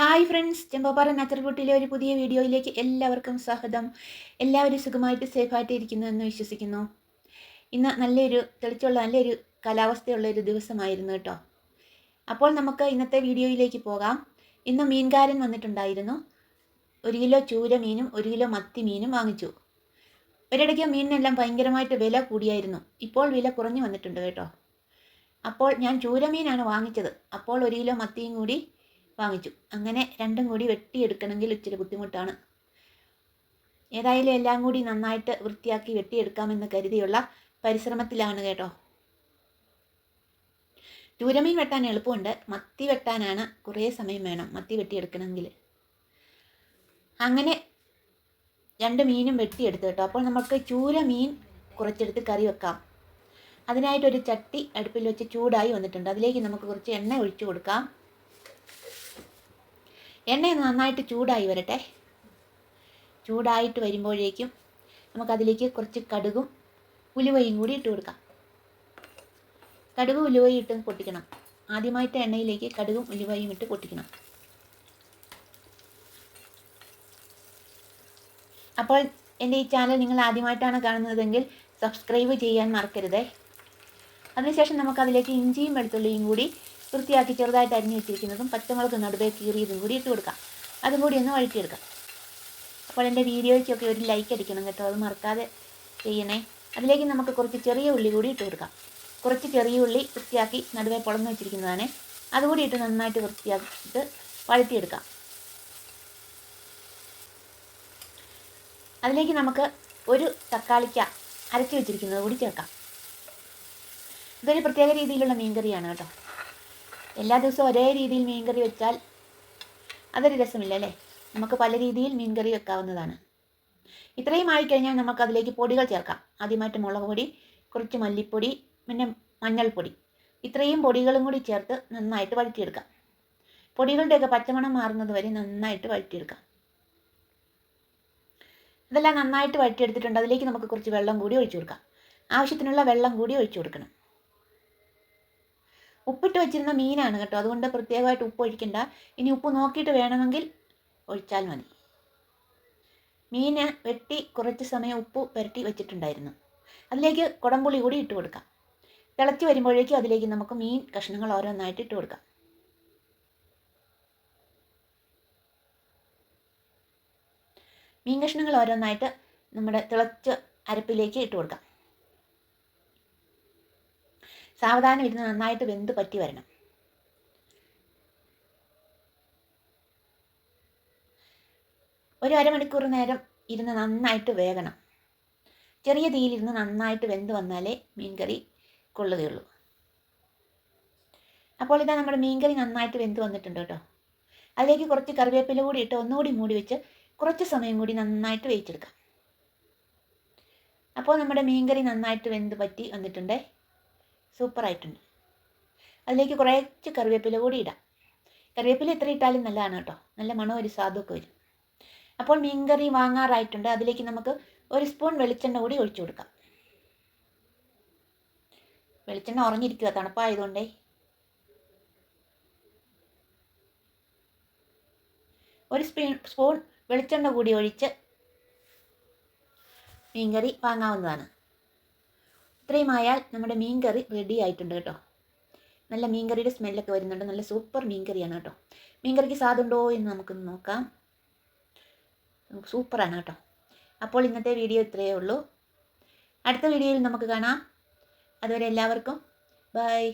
Hi friends ചെമ്പപ്പാറ നച്ചർകുട്ടിയിലെ ഒരു പുതിയ വീഡിയോയിലേക്ക് എല്ലാവർക്കും സ്വാഗതം. എല്ലാവരും സുഖമായിട്ട് സേഫായിട്ട് ഇരിക്കുന്നു എന്ന് വിശ്വസിക്കുന്നു. ഇന്ന് നല്ലൊരു തെളിച്ചുള്ള നല്ലൊരു കാലാവസ്ഥയുള്ള ഒരു ദിവസമായിരുന്നു കേട്ടോ. അപ്പോൾ നമുക്ക് ഇന്നത്തെ വീഡിയോയിലേക്ക് പോകാം. ഇന്ന് മീൻകാരൻ വന്നിട്ടുണ്ടായിരുന്നു. ഒരു കിലോ ചൂര മീനും ഒരു കിലോ മത്തി മീനും വാങ്ങിച്ചു. ഒരിടയ്ക്ക് മീനിനെല്ലാം ഭയങ്കരമായിട്ട് വില കൂടിയായിരുന്നു. ഇപ്പോൾ വില കുറഞ്ഞു വന്നിട്ടുണ്ട് കേട്ടോ. അപ്പോൾ ഞാൻ ചൂരമീനാണ് വാങ്ങിച്ചത്. അപ്പോൾ ഒരു കിലോ മത്തിയും കൂടി വാങ്ങിച്ചു. അങ്ങനെ രണ്ടും കൂടി വെട്ടിയെടുക്കണമെങ്കിൽ ഇച്ചിരി ബുദ്ധിമുട്ടാണ്. ഏതായാലും എല്ലാം കൂടി നന്നായിട്ട് വൃത്തിയാക്കി വെട്ടിയെടുക്കാമെന്ന് കരുതിയുള്ള പരിശ്രമത്തിലാണ് കേട്ടോ. ചൂരമീൻ വെട്ടാൻ എളുപ്പമുണ്ട്. മത്തി വെട്ടാനാണ് കുറേ സമയം വേണം മത്തി വെട്ടിയെടുക്കണമെങ്കിൽ. അങ്ങനെ രണ്ട് മീനും വെട്ടിയെടുത്ത് കേട്ടോ. അപ്പോൾ നമുക്ക് ചൂര മീൻ കുറച്ചെടുത്ത് കറി വെക്കാം. അതിനായിട്ടൊരു ചട്ടി അടുപ്പിൽ വെച്ച് ചൂടായി വന്നിട്ടുണ്ട്. അതിലേക്ക് നമുക്ക് കുറച്ച് എണ്ണ ഒഴിച്ചു കൊടുക്കാം. എണ്ണ നന്നായിട്ട് ചൂടായി വരട്ടെ. ചൂടായിട്ട് വരുമ്പോഴേക്കും നമുക്കതിലേക്ക് കുറച്ച് കടുകും ഉലുവയും കൂടി ഇട്ട് കൊടുക്കാം. കടുക് ഉലുവയും ഇട്ട് പൊട്ടിക്കണം. ആദ്യമായിട്ട് എണ്ണയിലേക്ക് കടുകും ഉലുവയും ഇട്ട് പൊട്ടിക്കണം. അപ്പോൾ എന്റെ ഈ ചാനൽ നിങ്ങൾ ആദ്യമായിട്ടാണ് കാണുന്നതെങ്കിൽ സബ്സ്ക്രൈബ് ചെയ്യാൻ മറക്കരുതേ. അതിനുശേഷം നമുക്കതിലേക്ക് ഇഞ്ചിയും വെളുത്തുള്ളിയും കൂടി വൃത്തിയാക്കി ചെറുതായിട്ട് അരിഞ്ഞു വെച്ചിരിക്കുന്നതും പച്ചമുളക് നടുവേ കീറിയതും കൂടി ഇട്ട് കൊടുക്കാം. അതും കൂടി ഒന്ന് വഴറ്റിയെടുക്കാം. അപ്പോൾ എന്റെ വീഡിയോയ്ക്കൊക്കെ ഒരു ലൈക്ക് അടിക്കണം കേട്ടോ. അത് മറക്കാതെ ചെയ്യണേ. അതിലേക്ക് നമുക്ക് കുറച്ച് ചെറിയ ഉള്ളി കൂടി ഇട്ട് കൊടുക്കാം. കുറച്ച് ചെറിയ ഉള്ളി വൃത്തിയാക്കി നടുവേ പൊളന്ന് വെച്ചിരിക്കുന്നതാണ്. അതുകൂടി ഇട്ട് നന്നായിട്ട് വൃത്തിയാക്കിയിട്ട് വഴറ്റിയെടുക്കാം. അതിലേക്ക് നമുക്ക് ഒരു തക്കാളിക്ക അരച്ചു വെച്ചിരിക്കുന്നത് കൂടി ചേർക്കാം. ഇതൊരു പ്രത്യേക രീതിയിലുള്ള മീൻകറിയാണ് കേട്ടോ. എല്ലാ ദിവസവും ഒരേ രീതിയിൽ മീൻകറി വെച്ചാൽ അതൊരു രസമില്ല അല്ലേ? നമുക്ക് പല രീതിയിൽ മീൻകറി വെക്കാവുന്നതാണ്. ഇത്രയും ആയിക്കഴിഞ്ഞാൽ നമുക്ക് അതിലേക്ക് പൊടികൾ ചേർക്കാം. ആദ്യമായിട്ട് മുളക് പൊടി കുറച്ച് മല്ലിപ്പൊടി പിന്നെ മഞ്ഞൾപ്പൊടി. ഇത്രയും പൊടികളും കൂടി ചേർത്ത് നന്നായിട്ട് വഴറ്റിയെടുക്കാം. പൊടികളുടെയൊക്കെ പച്ചമണം മാറുന്നത് വരെ നന്നായിട്ട് വഴറ്റിയെടുക്കാം. ഇതെല്ലാം നന്നായിട്ട് വഴറ്റിയെടുത്തിട്ടുണ്ട്. അതിലേക്ക് നമുക്ക് കുറച്ച് വെള്ളം കൂടി ഒഴിച്ചു കൊടുക്കാം. ആവശ്യത്തിനുള്ള വെള്ളം കൂടി ഒഴിച്ചു കൊടുക്കണം. ഉപ്പിട്ട് വെച്ചിരുന്ന മീനാണ് കേട്ടോ. അതുകൊണ്ട് പ്രത്യേകമായിട്ട് ഉപ്പ് ഒഴിക്കണ്ട. ഇനി ഉപ്പ് നോക്കിയിട്ട് വേണമെങ്കിൽ ഒഴിച്ചാൽ മതി. മീന് വെട്ടി കുറച്ച് സമയം ഉപ്പ് പുരട്ടി വെച്ചിട്ടുണ്ടായിരുന്നു. അതിലേക്ക് കുടംപുളി കൂടി ഇട്ട് കൊടുക്കാം. തിളച്ച് വരുമ്പോഴേക്കും അതിലേക്ക് നമുക്ക് മീൻ കഷ്ണങ്ങൾ ഓരോന്നായിട്ട് ഇട്ട് കൊടുക്കാം. മീൻ കഷ്ണങ്ങൾ ഓരോന്നായിട്ട് നമ്മുടെ തിളച്ച് അരപ്പിലേക്ക് ഇട്ട് കൊടുക്കാം. സാവധാനം ഇരുന്ന് നന്നായിട്ട് വെന്ത് പറ്റി വരണം. ഒരു അരമണിക്കൂർ നേരം ഇരുന്ന് നന്നായിട്ട് വേകണം. ചെറിയ തീയിലിരുന്ന് നന്നായിട്ട് വെന്ത് വന്നാലേ മീൻകറി കൊള്ളുകയുള്ളൂ. അപ്പോൾ ഇതാ നമ്മുടെ മീൻകറി നന്നായിട്ട് വെന്ത് വന്നിട്ടുണ്ട് കേട്ടോ. അതിലേക്ക് കുറച്ച് കറിവേപ്പില കൂടി ഇട്ട് ഒന്നുകൂടി മൂടി വെച്ച് കുറച്ച് സമയം കൂടി നന്നായിട്ട് വേവിച്ചെടുക്കാം. അപ്പോൾ നമ്മുടെ മീൻകറി നന്നായിട്ട് വെന്ത് പറ്റി വന്നിട്ടുണ്ടേ. സൂപ്പറായിട്ടുണ്ട്. അതിലേക്ക് കുറച്ച് കറിവേപ്പില കൂടി ഇടാം. കറിവേപ്പില എത്ര ഇട്ടാലും നല്ലതാണ് കേട്ടോ. നല്ല മണം ഒരു സ്വാദമൊക്കെ വരും. അപ്പോൾ മീൻകറി വാങ്ങാറായിട്ടുണ്ട്. അതിലേക്ക് നമുക്ക് ഒരു സ്പൂൺ വെളിച്ചെണ്ണ കൂടി ഒഴിച്ചു കൊടുക്കാം. വെളിച്ചെണ്ണ ഉറഞ്ഞിരിക്കുക തണുപ്പായതുകൊണ്ടേ. ഒരു സ്പീ സ്പൂൺ വെളിച്ചെണ്ണ കൂടി ഒഴിച്ച് മീൻകറി വാങ്ങാവുന്നതാണ്. ഇത്രയും ആയാൽ നമ്മുടെ മീൻ കറി റെഡി ആയിട്ടുണ്ട് കേട്ടോ. നല്ല മീൻ കറിയുടെ സ്മെല്ലൊക്കെ വരുന്നുണ്ട്. നല്ല സൂപ്പർ മീൻ കറിയാണ് കേട്ടോ മീൻ കറിക്ക് എന്ന് നമുക്കൊന്ന് നോക്കാം. സൂപ്പറാണ് കേട്ടോ. അപ്പോൾ ഇന്നത്തെ വീഡിയോ ഇത്രയേ ഉള്ളൂ. അടുത്ത വീഡിയോയിൽ നമുക്ക് കാണാം. അതുവരെ എല്ലാവർക്കും ബൈ